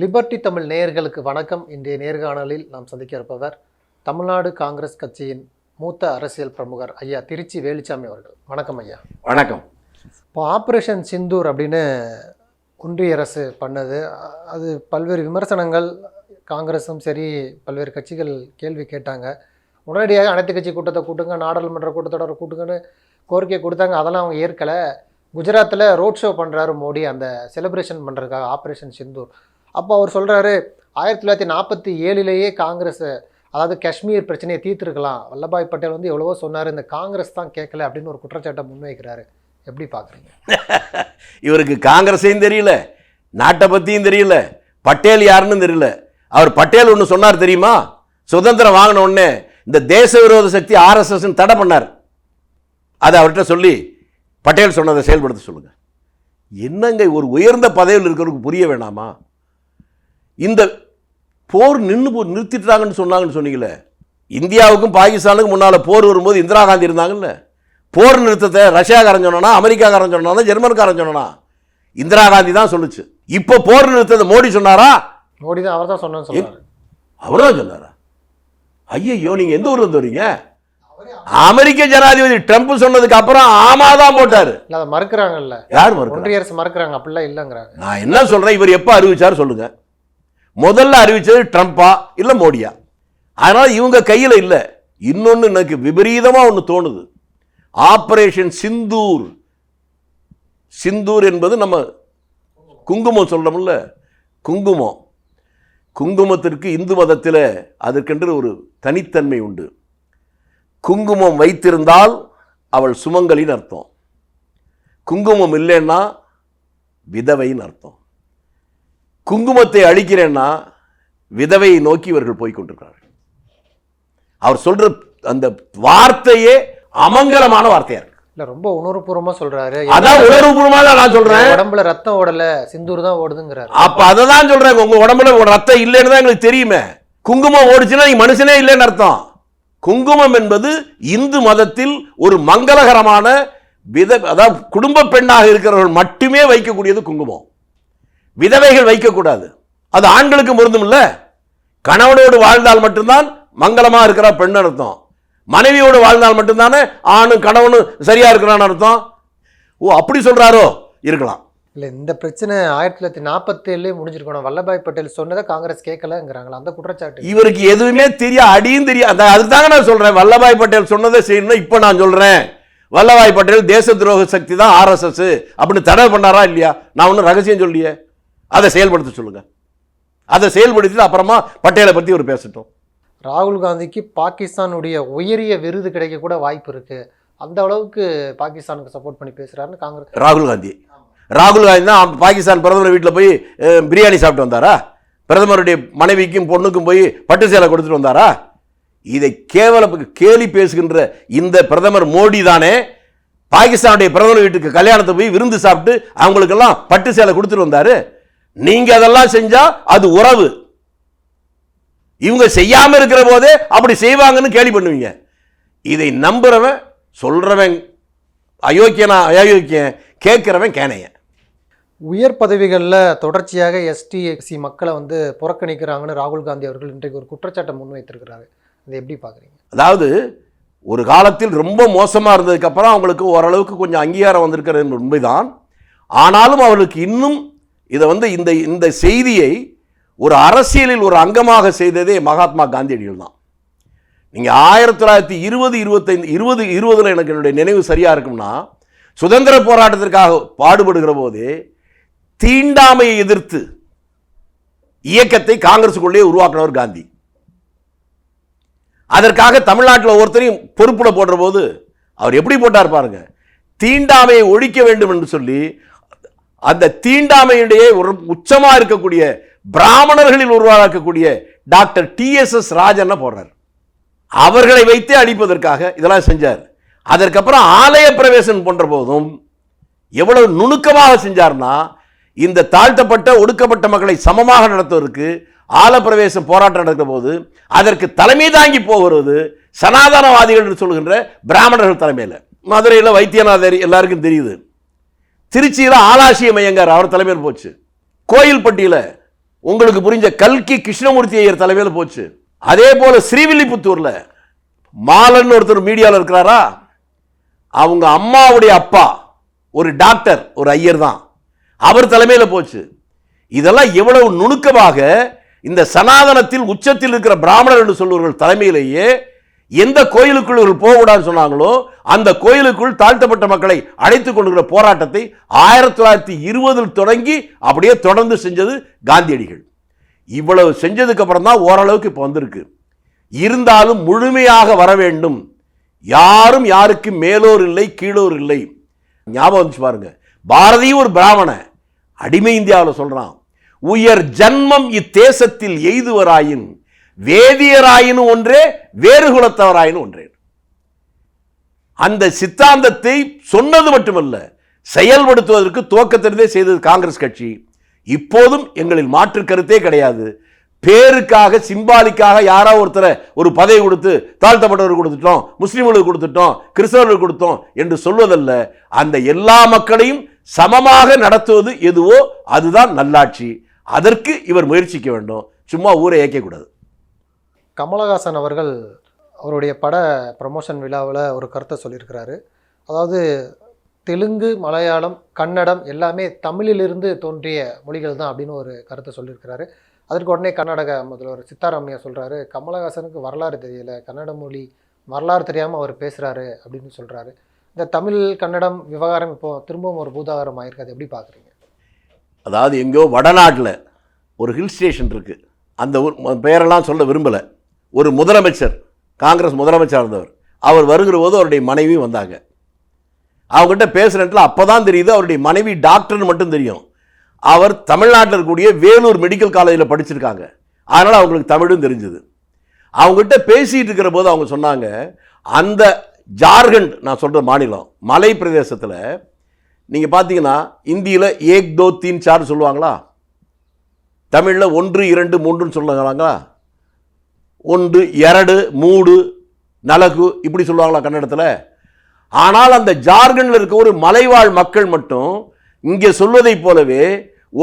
Liberty Tamil நேயர்களுக்கு வணக்கம். இன்றைய நேர்காணலில் நாம் சந்திக்க இருப்பவர் தமிழ்நாடு காங்கிரஸ் கட்சியின் மூத்த அரசியல் பிரமுகர் ஐயா திருச்சி வேலுச்சாமி அவர்கள். வணக்கம் ஐயா. வணக்கம். இப்போ ஆப்ரேஷன் சிந்தூர் அப்படின்னு ஒன்றிய அரசு பண்ணது. அது பல்வேறு விமர்சனங்கள் காங்கிரஸும் சரி பல்வேறு கட்சிகள் கேள்வி கேட்டாங்க. உடனடியாக அனைத்து கட்சி கூட்டத்தை கூட்டுங்க நாடாளுமன்ற கூட்டத்தொடரை கூட்டுங்கன்னு கோரிக்கை கொடுத்தாங்க. அதெல்லாம் அவங்க ஏற்கலை. குஜராத்தில் ரோட் ஷோ பண்ணுறாரு மோடி. அந்த செலிப்ரேஷன் பண்ணுறதுக்காக ஆப்ரேஷன் சிந்தூர். அப்போ அவர் சொல்கிறாரு ஆயிரத்தி தொள்ளாயிரத்தி நாற்பத்தி ஏழுலேயே காங்கிரஸ் அதாவது காஷ்மீர் பிரச்சனையை தீர்த்துருக்கலாம். வல்லபாய் பட்டேல் வந்து எவ்வளவோ சொன்னார் இந்த காங்கிரஸ் தான் கேட்கல அப்படின்னு ஒரு குற்றச்சாட்டை முன்வைக்கிறாரு. எப்படி பார்க்குறீங்க இவருக்கு காங்கிரஸையும் தெரியல நாட்டை பற்றியும் தெரியல பட்டேல் யாருன்னு தெரியல. அவர் பட்டேல் ஒன்று சொன்னார் தெரியுமா? சுதந்திரம் வாங்கின உடனே இந்த தேச விரோத சக்தி ஆர்எஸ்எஸ் தடை பண்ணார். அதை அவர்கிட்ட சொல்லி பட்டேல் சொன்னதை செயல்படுத்த சொல்லுங்கள் என்னங்க ஒரு உயர்ந்த பதவியில் இருக்கிறவருக்கு புரிய வேணாமா? இந்த போர் நின்று போ நிறுத்திட்டாங்கன்னு சொன்னாங்கன்னு சொன்னீங்களே இந்தியாவுக்கும் பாகிஸ்தானுக்கும் முன்னால் போர் வரும்போது இந்திரா காந்தி இருந்தாங்கல்ல? போர் நிறுத்தத்தை ரஷ்யாக்காரன் சொன்னா அமெரிக்காக்காரன் சொன்னா ஜெர்மன்காரன் சொன்னா இந்திரா காந்தி தான் சொல்லுச்சு. இப்போ போர் நிறுத்தத்தை மோடி சொன்னாரா? மோடி தான் அவர் தான் சொன்னேன்னு சொல்றாரு அவர்தான் சொன்னாரா? ஐயையோ நீங்க எந்த ஊர்ல வரீங்க? அமெரிக்க ஜனாதிபதி ட்ரம்ப் சொன்னதுக்கு அப்புறம் ஆமா தான் போட்டாரு. மறுக்கிறாங்கல்ல. யார் மறுக்கிறார் ஒன்றிய அரசு மறுக்கிறாங்க அப்படிலாம் இல்லைங்கிறாங்க. நான் என்ன சொல்றேன் இவர் எப்போ அறிவிச்சார் சொல்லுங்க. முதல்ல அறிவிச்சது ட்ரம்ப்பா இல்லை மோடியா? அதனால் இவங்க கையில் இல்லை. இன்னொன்று எனக்கு விபரீதமாக ஒன்று தோணுது. ஆப்ரேஷன் சிந்தூர். சிந்தூர் என்பது நம்ம குங்குமம் சொல்கிறோம்ல குங்குமம். குங்குமத்திற்கு இந்து மதத்தில் அதற்கென்று ஒரு தனித்தன்மை உண்டு. குங்குமம் வைத்திருந்தால் அவள் சுமங்கலின்னு அர்த்தம். குங்குமம் இல்லைன்னா விதவைன்னு அர்த்தம். குங்குமத்தை அழிக்கிறேன்னா விதவையை நோக்கி இவர்கள் போய் கொண்டிருக்கிறார்கள் அவர் சொல்ற அந்த வார்த்தையே அமங்கலமான வார்த்தையா இருக்கு. இல்ல ரொம்ப உணர்வுபூர்வமா சொல்றாரு. அதான் உணர்வுபூர்வமா நான் சொல்றேன். உடம்புல ரத்தம் ஓடல சிந்தூர் தான் ஓடுதுங்கிறாரு. அப்ப அதை தான் சொல்றேன் உங்க உடம்புல ரத்தம் இல்லைன்னு தான் எங்களுக்கு தெரியுமே. குங்குமம் ஓடிச்சுன்னா நீங்க மனுஷனே இல்லைன்னு அர்த்தம். குங்குமம் என்பது இந்து மதத்தில் ஒரு மங்களகரமான வித அதாவது குடும்ப பெண்ணாக இருக்கிறவர்கள் மட்டுமே வைக்கக்கூடியது குங்குமம். விதவைகள் வைக்கக்கூடாது. அது ஆண்களுக்கு பொருந்தும் இல்ல. கணவனோடு வாழ்ந்தால் மட்டும்தான் மங்களமா இருக்கிற பெண் அர்த்தம். மனைவியோடு வாழ்ந்தால் மட்டும்தானே ஆணும் கணவனும் சரியா இருக்கிறான்னு அர்த்தம். ஓ அப்படி சொல்றாரோ? இருக்கலாம். இல்ல இந்த பிரச்சனை ஆயிரத்தி தொள்ளாயிரத்தி நாற்பத்தி ஏழுலயே முடிஞ்சிருக்கணும். வல்லபாய் பட்டேல் சொன்னதை காங்கிரஸ் கேட்கலங்கிறாங்களா அந்த குற்றச்சாட்டு இவருக்கு எதுவுமே தெரியும் அடியும் தெரியும் அந்த அதுதாங்க நான் சொல்றேன். வல்லபாய் பட்டேல் சொன்னதை செய்யணும் இப்போ நான் சொல்றேன். வல்லபாய் பட்டேல் தேச துரோக சக்தி தான் ஆர்எஸ்எஸ் அப்படின்னு தடை பண்ணாரா இல்லையா? நான் ஒன்றும் ரகசியம் சொல்லியே அதை செயல்படுத்த சொல்லுங்க. அதை செயல்படுத்திட்டு அப்புறமா பட்டேலை பத்தி ஒரு பேசட்டும். ராகுல் காந்திக்கு பாகிஸ்தானுடைய உயரிய விருது கிடைக்க கூட வாய்ப்பு இருக்கு. அந்த அளவுக்கு பாகிஸ்தானுக்கு சப்போர்ட் பண்ணி பேசுறாருன்னு காங்கிரஸ் ராகுல் காந்தி. ராகுல் காந்தி தான் பாகிஸ்தான் பிரதமர் வீட்டில் போய் பிரியாணி சாப்பிட்டு வந்தாரா? பிரதமருடைய மனைவிக்கும் பொண்ணுக்கும் போய் பட்டு சேலை கொடுத்துட்டு வந்தாரா? இதை கேவல கேலி பேசுகின்ற இந்த பிரதமர் மோடி தானே பாகிஸ்தானுடைய பிரதமர் வீட்டுக்கு கல்யாணத்தை போய் விருந்து சாப்பிட்டு அவங்களுக்கெல்லாம் பட்டு சேலை கொடுத்துட்டு வந்தாரு? நீங்க அதெல்லாம் செஞ்சா அது உறவு. இவங்க செய்யாம இருக்கிற போதே அப்படி செய்வாங்கன்னு கேலி பண்ணுவீங்க. இதை நம்புறவன் சொல்றவன் அயோக்கியனா அயோக்கியன் கேட்கிறவன் கேனையன் உயர் பதவிகளில் தொடர்ச்சியாக எஸ்டி எக்ஸி மக்களை வந்து புறக்கணிக்கிறாங்கன்னு ராகுல் காந்தி அவர்கள் இன்றைக்கு ஒரு குற்றச்சாட்டை முன்வைத்திருக்கிறாரு. அதை எப்படி பார்க்குறீங்க? அதாவது ஒரு காலத்தில் ரொம்ப மோசமாக இருந்ததுக்கப்புறம் அவங்களுக்கு ஓரளவுக்கு கொஞ்சம் அங்கீகாரம் வந்திருக்கிறது உண்மைதான். ஆனாலும் அவர்களுக்கு இன்னும் இதை வந்து இந்த இந்த செய்தியை ஒரு அரசியலில் ஒரு அங்கமாக செய்ததே மகாத்மா காந்தியடிகள் தான். நீங்கள் ஆயிரத்தி தொள்ளாயிரத்தி இருபது இருபத்தைந்து இருபது இருபதில் எனக்கு என்னுடைய நினைவு சரியாக இருக்கும்னா சுதந்திர போராட்டத்திற்காக பாடுபடுகிற போது தீண்டாமையை எதிர்த்து இயக்கத்தை காங்கிரஸுக்குள்ளே உருவாக்கினவர் காந்தி. அதற்காக தமிழ்நாட்டில் ஒருத்தரையும் பொறுப்புல போடுற போது அவர் எப்படி போட்டார் பாருங்க தீண்டாமையை ஒழிக்க வேண்டும் என்று சொல்லி அந்த தீண்டாமையுடைய ஒரு உச்சமாக இருக்கக்கூடிய பிராமணர்களில் உருவாக்கக்கூடிய doctor D S S Rajan போடுறார் அவர்களை வைத்தே அழிப்பதற்காக இதெல்லாம் செஞ்சார். அதற்கப்புறம் ஆலய பிரவேசம் போன்ற போதும் எவ்வளவு நுணுக்கமாக செஞ்சார்னா இந்த தாழ்த்தப்பட்ட ஒடுக்கப்பட்ட மக்களை சமமாக நடத்துவதற்கு ஆலப்பிரவேசம் போராட்டம் நடக்கிற போது அதற்கு தலைமை தாங்கி போகிறது சனாதனவாதிகள் என்று சொல்கின்ற பிராமணர்கள் தலைமையில். மதுரையில் வைத்தியநாதர் எல்லாருக்கும் தெரியுது. திருச்சியில் ஆலாசிய மையங்கார் அவர் தலைமையில் போச்சு. கோயில்பட்டியில் உங்களுக்கு புரிஞ்ச கல்கி கிருஷ்ணமூர்த்தி ஐயர் தலைமையில் போச்சு. அதே போல் ஸ்ரீவில்லிபுத்தூரில் மாலன் ஒருத்தர் மீடியாவில் இருக்கிறாரா? அவங்க அம்மாவுடைய அப்பா ஒரு டாக்டர் ஒரு ஐயர் தான். அவர் தலைமையில் போச்சு. இதெல்லாம் எவ்வளவு நுணுக்கமாக இந்த சனாதனத்தில் உச்சத்தில் இருக்கிற பிராமணர் என்று சொல்லுவர்கள் தலைமையிலேயே எந்த கோயிலுக்குள் இவர்கள் போகக்கூடாதுன்னு சொன்னாங்களோ அந்த கோயிலுக்குள் தாழ்த்தப்பட்ட மக்களை அழைத்து கொள்கிற போராட்டத்தை ஆயிரத்தி தொள்ளாயிரத்தி இருபதில் தொடங்கி அப்படியே தொடர்ந்து செஞ்சது காந்தியடிகள். இவ்வளவு செஞ்சதுக்கு அப்புறம் தான் ஓரளவுக்கு இப்போ வந்திருக்கு. இருந்தாலும் முழுமையாக வர வேண்டும். யாரும் யாருக்கு மேலோர் இல்லை கீழோர் இல்லை. ஞாபகம் வந்துச்சு பாருங்க. பாரதி ஒரு பிராமண அடிமை இந்தியாவில் சொல்கிறான் உயர் ஜன்மம் இத்தேசத்தில் எய்துவராயின் வேதியராயினும் ஒன்றே வேறு குலத்தவராயினும் ஒன்றே. அந்த சித்தாந்தத்தை சொன்னது மட்டுமல்ல செயல்படுத்துவதற்கு துவக்கத்திலிருந்தே செய்தது காங்கிரஸ் கட்சி. இப்போதும் எங்களில் மாற்று கருத்தே கிடையாது. பேருக்காக சிம்பாலிக்காக யாரோ ஒருத்தரை ஒரு பதவி கொடுத்து தாழ்த்தப்பட்டவர்கள் கொடுத்துட்டோம் முஸ்லீம்களுக்கு கொடுத்துட்டோம் கிறிஸ்தவர்களுக்கு கொடுத்தோம் என்று சொல்வதல்ல அந்த எல்லா மக்களையும் சமமாக நடத்துவது எதுவோ அதுதான் நல்லாட்சி. அதற்கு இவர் முயற்சிக்க வேண்டும். சும்மா ஊரை ஏற்கக்கூடாது கமலஹாசன் அவர்கள் அவருடைய பட ப்ரமோஷன் விழாவில் ஒரு கருத்தை சொல்லியிருக்கிறாரு. அதாவது தெலுங்கு மலையாளம் கன்னடம் எல்லாமே தமிழிலிருந்து தோன்றிய மொழிகள் தான் அப்படின்னு ஒரு கருத்தை சொல்லியிருக்கிறாரு. அதற்கு உடனே கர்நாடக முதல்வர் சித்தாராமையா சொல்கிறாரு கமலஹாசனுக்கு வரலாறு தெரியல கன்னட மொழி வரலாறு தெரியாமல் அவர் பேசுகிறாரு அப்படின்னு சொல்கிறாரு இந்த தமிழ் கன்னடம் விவகாரம் இப்போது திரும்பவும் ஒரு பூதாகரம் ஆயிருக்கு. அது எப்படி பார்க்குறீங்க அதாவது எங்கேயோ வடநாட்டில் ஒரு ஹில் ஸ்டேஷன் இருக்குது அந்த ஊர் பெயரெல்லாம் சொல்ல விரும்பலை. ஒரு முதலமைச்சர் காங்கிரஸ் முதலமைச்சர் இருந்தவர். அவர் வருகிற போது அவருடைய மனைவி வந்தாங்க. அவங்ககிட்ட பேசுகிறதுல அப்போ தான் தெரியுது அவருடைய மனைவி டாக்டர்னு மட்டும் தெரியும். அவர் தமிழ்நாட்டில் இருக்கக்கூடிய வேலூர் மெடிக்கல் காலேஜில் படிச்சிருக்காங்க. அதனால் அவங்களுக்கு தமிழும் தெரிஞ்சுது. அவங்ககிட்ட பேசிகிட்டு இருக்கிற போது அவங்க சொன்னாங்க அந்த ஜார்க்கண்ட் நான் சொல்கிற மாநிலம் மலை பிரதேசத்தில் நீங்கள் பார்த்தீங்கன்னா இந்தியில் ஏக் தோ தீன் சார் சொல்லுவாங்களா? தமிழில் ஒன்று இரண்டு மூன்றுன்னு சொல்லுவாங்களா ஒன்று எரடு மூடு நலகு இப்படி சொல்லுவாங்களா கன்னடத்தில்? ஆனால் அந்த ஜார்க்கண்டில் இருக்க ஒரு மலைவாழ் மக்கள் மட்டும் இங்கே சொல்வதைப் போலவே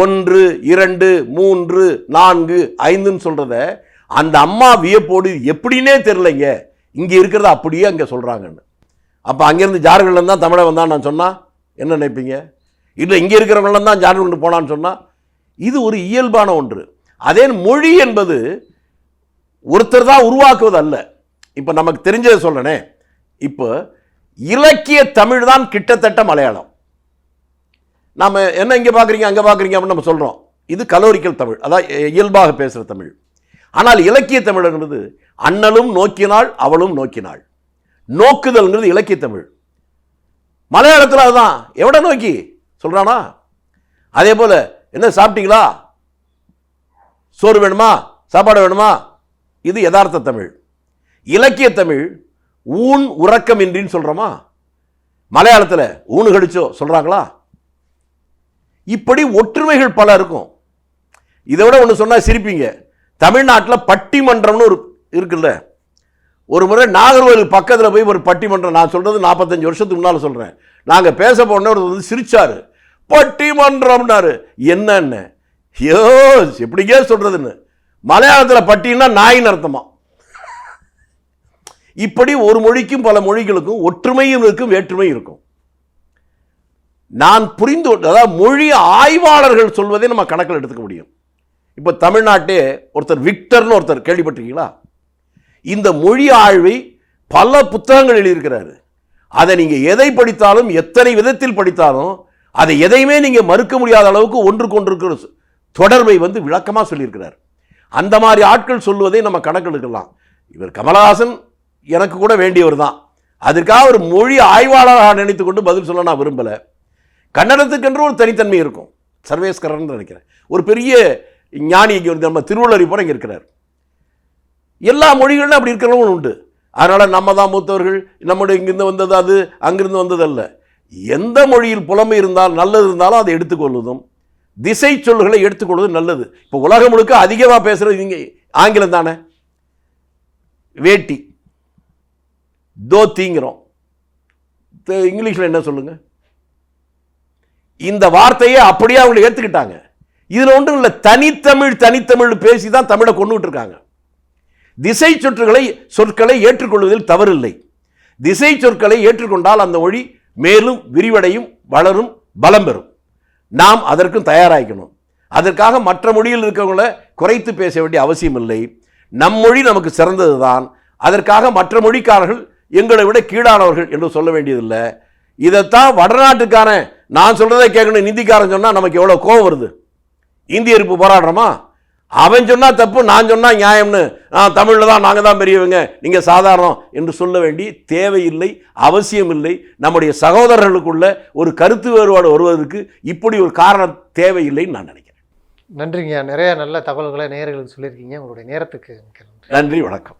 ஒன்று இரண்டு மூன்று நான்கு ஐந்துன்னு சொல்கிறத அந்த அம்மா வியப்போடு எப்படின்னே தெரிலங்க இங்கே இருக்கிறத அப்படியே அங்கே சொல்கிறாங்கன்னு அப்போ அங்கேருந்து ஜார்க்கண்ட்லேருந்து தான் தமிழை வந்தான் நான் சொன்னால் என்ன நினைப்பீங்க? இல்லை இங்கே இருக்கிறவங்களாம் தான் ஜார்க்கண்ட் போனான்னு சொன்னால் இது ஒரு இயல்பான ஒன்று. அதே மொழி என்பது ஒருத்தர் தான் உருவாக்குவது அல்ல இப்போ நமக்கு தெரிஞ்சதை சொல்லணே இப்போ இலக்கிய தமிழ் தான் கிட்டத்தட்ட மலையாளம். நாம் என்ன இங்கே பார்க்குறீங்க அங்கே பார்க்குறீங்க அப்படின்னு நம்ம சொல்கிறோம் இது கலோரிக்கல் தமிழ் அதான் இயல்பாக பேசுகிற தமிழ். ஆனால் இலக்கிய தமிழ்ங்கிறது அண்ணலும் நோக்கினாள் அவளும் நோக்கினாள். நோக்குதல்ங்கிறது இலக்கிய தமிழ். மலையாளத்தில் அதுதான். எவட நோக்கி? சொல்கிறானா அதே போல் என்ன சாப்பிட்டீங்களா? சோறு வேணுமா? சாப்பாடு வேணுமா? இது யதார்த்த தமிழ். இலக்கிய தமிழ் ஊன் உறக்கம் இன்றின்னு சொல்கிறோமா மலையாளத்தில் ஊனு கடிச்சோ சொல்கிறாங்களா இப்படி ஒற்றுமைகள் பல இருக்கும். இதை விட ஒன்று சொன்னால் சிரிப்பீங்க. தமிழ்நாட்டில் பட்டிமன்றம்னு ஒரு இருக்குல்ல. ஒரு முறை நாகர்கோவில் பக்கத்தில் போய் ஒரு பட்டிமன்றம் நான் சொல்கிறது நாற்பத்தஞ்சு வருஷத்துக்கு முன்னால் சொல்கிறேன் நாங்கள் பேச போன ஒரு வந்து சிரிச்சாரு. பட்டிமன்றம்னாரு. என்னன்னு? ஐயோ எப்படிங்க சொல்கிறதுன்னு மலையாளத்தில் பட்டின்னா நாயின்னு அர்த்தமா? இப்படி ஒரு மொழிக்கும் பல மொழிகளுக்கும் ஒற்றுமையும் இருக்கும் வேற்றுமையும் இருக்கும். நான் புரிந்து அதாவது மொழி ஆய்வாளர்கள் சொல்வதை நம்ம கணக்கில் எடுத்துக்க முடியும். இப்போ தமிழ்நாட்டே ஒருத்தர் விக்டர்னு ஒருத்தர் கேள்விப்பட்டிருக்கீங்களா? இந்த மொழி ஆய்வை பல புத்தகங்கள் எழுதியிருக்கிறாரு. அதை நீங்கள் எதை படித்தாலும் எத்தனை விதத்தில் படித்தாலும் அதை எதையுமே நீங்கள் மறுக்க முடியாத அளவுக்கு ஒன்றுக்கு ஒன்று இருக்கிற தொடர்பை வந்து விளக்கமாக சொல்லியிருக்கிறார். அந்த மாதிரி ஆட்கள் சொல்லுவதை நம்ம கணக்கெடுக்கலாம். இவர் கமலஹாசன் எனக்கு கூட வேண்டியவர் தான். அதற்காக ஒரு மொழி ஆய்வாளராக நினைத்து கொண்டு பதில் சொல்ல நான் விரும்பலை. கன்னடத்துக்கென்று ஒரு தனித்தன்மை இருக்கும். சர்வேஸ்கரன் நினைக்கிறேன். ஒரு பெரிய ஞானி இங்கே வந்து நம்ம திருவள்ளுவர் போல இங்கே இருக்கிறார். எல்லா மொழிகளிலும் அப்படி இருக்கிறவங்களும் உண்டு. அதனால் நம்ம தான் மூத்தவர்கள். நம்முடைய இங்கிருந்து வந்தது அது அங்கிருந்து வந்ததல்ல எந்த மொழியில் புலமை இருந்தால் நல்லது இருந்தாலும் அதை எடுத்துக்கொள்வதும் திசை சொல்களை எடுத்துக்கொள்வது நல்லது. இப்போ உலகம் முழுக்க அதிகமாக பேசுகிறது இங்கே ஆங்கிலம் தானே? வேட்டி. தோத்திங்கிறோம். இங்கிலீஷில் என்ன சொல்லுங்கள் இந்த வார்த்தையை அப்படியே அவங்க ஏற்றுக்கிட்டாங்க இதில் ஒன்றும் இல்லை தனித்தமிழ் தனித்தமிழ் பேசி தான் தமிழை கொண்டுகிட்டு இருக்காங்க திசை சொற்றுகளை சொற்களை ஏற்றுக்கொள்வதில் தவறில்லை. திசை சொற்களை ஏற்றுக்கொண்டால் அந்த மொழி மேலும் விரிவடையும் வளரும் பலம் பெறும். நாம் அதற்கும் தயாராகிக்கணும் அதற்காக மற்ற மொழியில் இருக்கிறவங்கள குறைத்து பேச வேண்டிய அவசியம் இல்லை. நம் மொழி நமக்கு சிறந்தது தான். அதற்காக மற்ற மொழிக்காரர்கள் எங்களை விட கீழானவர்கள் என்று சொல்ல வேண்டியதில்லை. இதைத்தான் வடநாட்டுக்கான நான் சொல்றதை கேட்கணும் நிந்திக்காரன் சொன்னால் நமக்கு எவ்வளோ கோவம் வருது? இந்திய இருப்பு போராடுறோமா? அவன் சொன்னா தப்பு நான் சொன்னா நியாயம்னு. தமிழில் தான் நாங்கள் தான் பெரியவங்க. நீங்க சாதாரணம் என்று சொல்ல வேண்டிய தேவையில்லை அவசியம் இல்லை நம்முடைய சகோதரர்களுக்குள்ள ஒரு கருத்து வேறுபாடு வருவதற்கு இப்படி ஒரு காரணம் தேவையில்லைன்னு நான் நினைக்கிறேன். நன்றிங்க. நிறைய நல்ல தகவல்களை நேயர்களுக்கு சொல்லியிருக்கீங்க. உங்களுடைய நேரத்துக்கு நன்றி வணக்கம்.